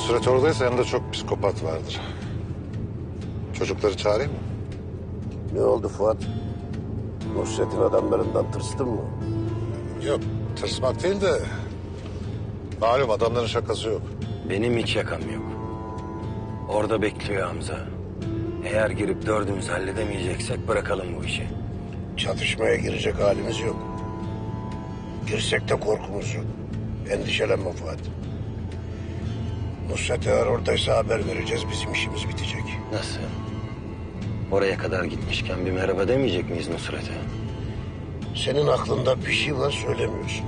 Nusret oradaysa yanında çok psikopat vardır. Çocukları çağırayım mı? Ne oldu Fuat? Nusret'in adamlarından tırstın mı? Yok, tırsmak değil de... Malum adamların şakası yok. Benim hiç yakam yok. Orada bekliyor Hamza. Eğer girip dördümüz halledemeyeceksek bırakalım bu işi. Çatışmaya girecek halimiz yok. Girsek de korkumuz yok. Endişelenme Fuat. Nusret eğer oradaysa haber vereceğiz. Bizim işimiz bitecek. Nasıl? Oraya kadar gitmişken bir merhaba demeyecek miyiz Nusret'e? Senin aklında bir şey var söylemiyorsun.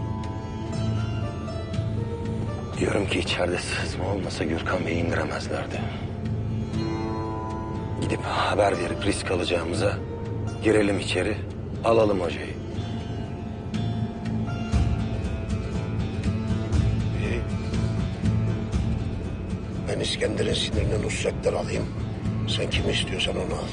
Diyorum ki içeride sızma olmasa Gürkan Bey'i indiremezlerdi. Gidip haber verip risk alacağımıza girelim içeri, alalım hocayı. Ben İskender'in sinirini Nusret'ten alayım. Sen kimi istiyorsan onu al.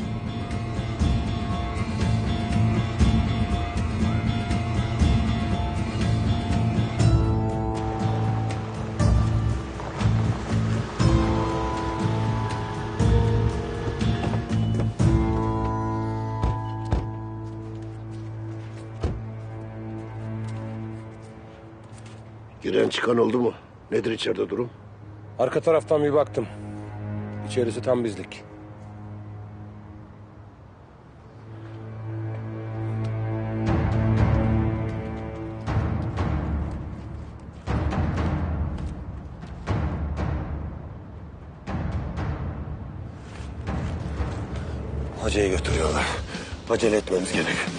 Giren çıkan oldu mu? Nedir içeride durum? Arka taraftan bir baktım. İçerisi tam bizlik. Hocayı götürüyorlar. Acele etmemiz gerek.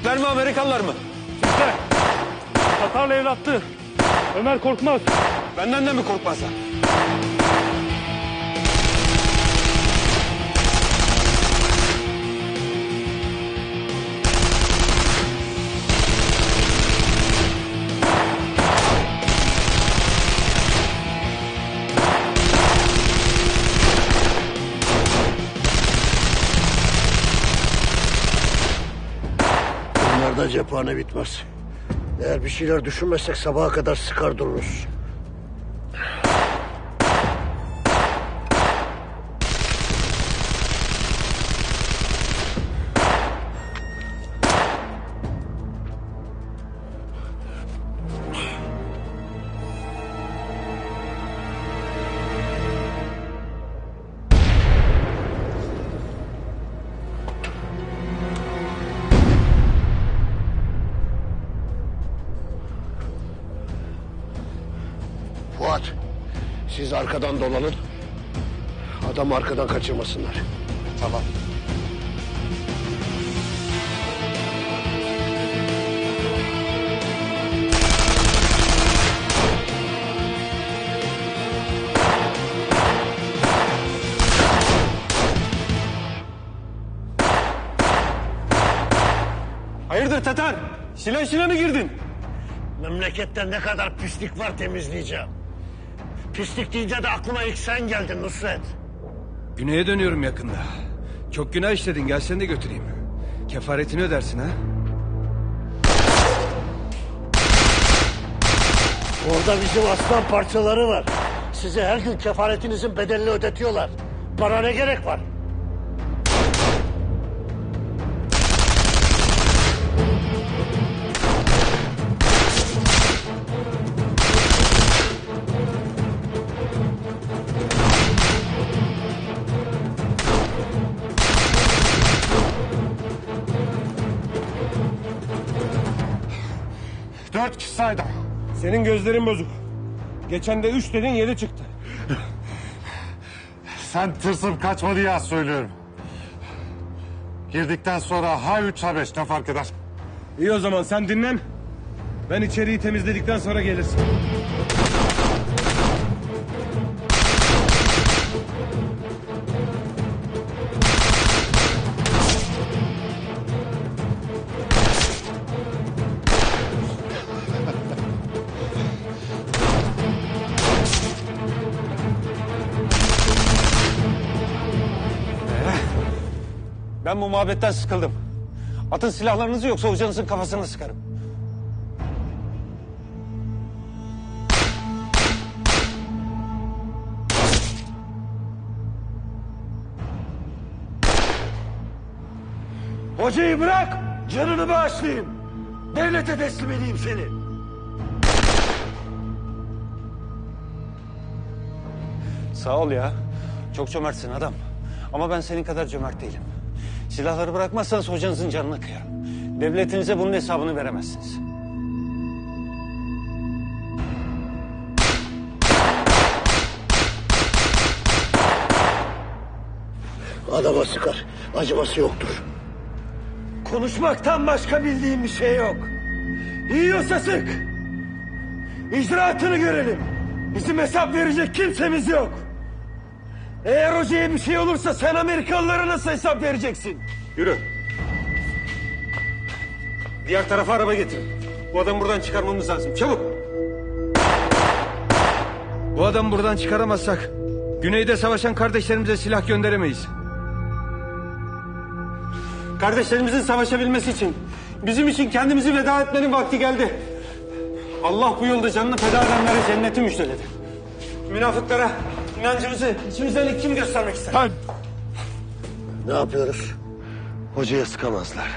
Türkler mi Amerikalılar mı? Türkler. Tatarlı evlattı. Ömer Korkmaz. Benden de mi korkmazlar? Cephane bitmez. Eğer bir şeyler düşünmezsek sabaha kadar sıkar dururuz. Siz arkadan dolanın. Adam arkadan kaçırmasınlar. Tamam. Hayırdır Tatar? Silah işine mi girdin? Memlekette ne kadar pislik var temizleyeceğim. Pislik deyince de aklıma ilk sen geldin Nusret. Güney'e dönüyorum yakında. Çok günah işledin gel seni de götüreyim. Kefaretini ödersin ha. Orada bizim aslan parçaları var. Size her gün kefaretinizin bedelini ödetiyorlar. Bana ne gerek var? Dört kişi saydım. Senin gözlerin bozuk. Geçen de üç dedin yedi çıktı. Sen tırsıp kaçma diye az söylüyorum. Girdikten sonra ha üç ha beş ne fark eder? İyi o zaman sen dinlen. Ben içeriği temizledikten sonra gelirsin. Ben bu muhabbetten sıkıldım. Atın silahlarınızı yoksa hocanızın kafasına sıkarım. Hocayı bırak, canını bağışlayayım. Devlete teslim edeyim seni. Sağ ol ya. Çok cömertsin adam. Ama ben senin kadar cömert değilim. Silahları bırakmazsanız hocanızın canına kıyarım. Devletinize bunun hesabını veremezsiniz. Adama sıkar, acıması yoktur. Konuşmaktan başka bildiğim bir şey yok. Yiyorsa sık. İcraatını görelim. Bizim hesap verecek kimsemiz yok. Eğer hocaya bir şey olursa sen Amerikalılara nasıl hesap vereceksin? Yürü. Diğer tarafa araba getir. Bu adamı buradan çıkarmamız lazım. Çabuk. Bu adamı buradan çıkaramazsak güneyde savaşan kardeşlerimize silah gönderemeyiz. Kardeşlerimizin savaşabilmesi için, bizim için kendimizi veda etmenin vakti geldi. Allah bu yolda canını feda edenlere cenneti müjdeledi. Münafıklara inancımızı içimizden kim göstermek ister? Ne yapıyoruz? Hocaya sıkamazlar.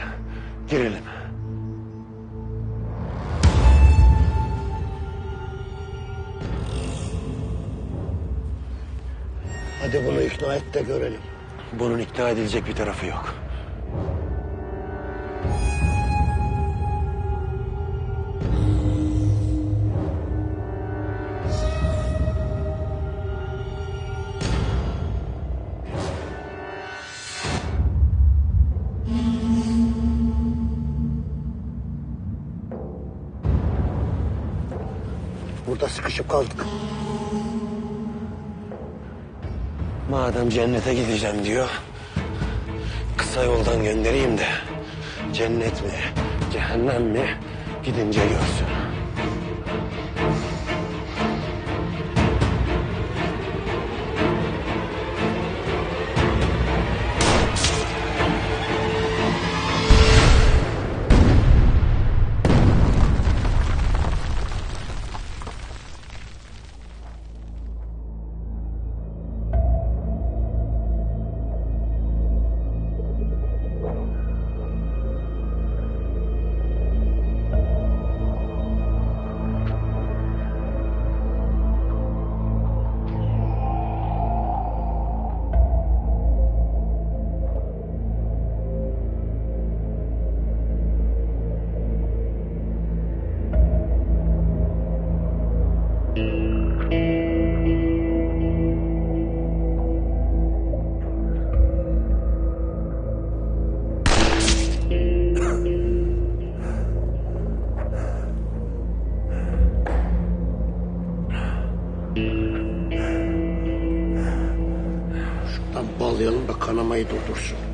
Girelim. Hadi bunu ikna et de görelim. Bunun ikna edilecek bir tarafı yok. Burada sıkışıp kaldık. Madem cennete gideceğim diyor. Kısa yoldan göndereyim de cennet mi, cehennem mi gidince görsün. Bağlayalım da kanamayı durdursun.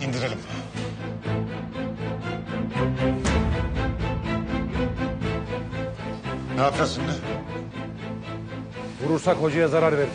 İndirelim. Ne yapacağız şimdi? Vurursak hocaya zarar verir.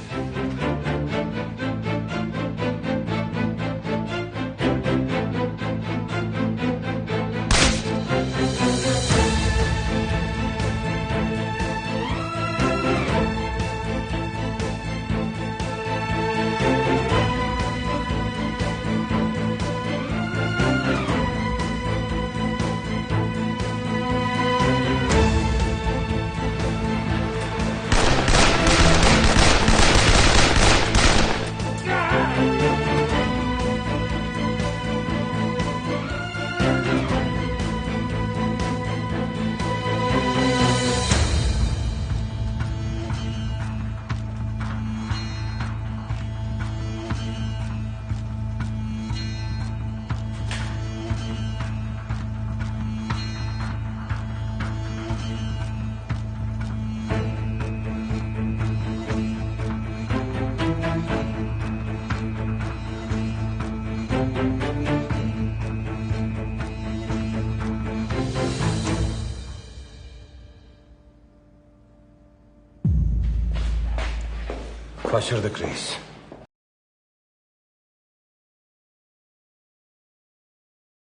Kaçırdık reis.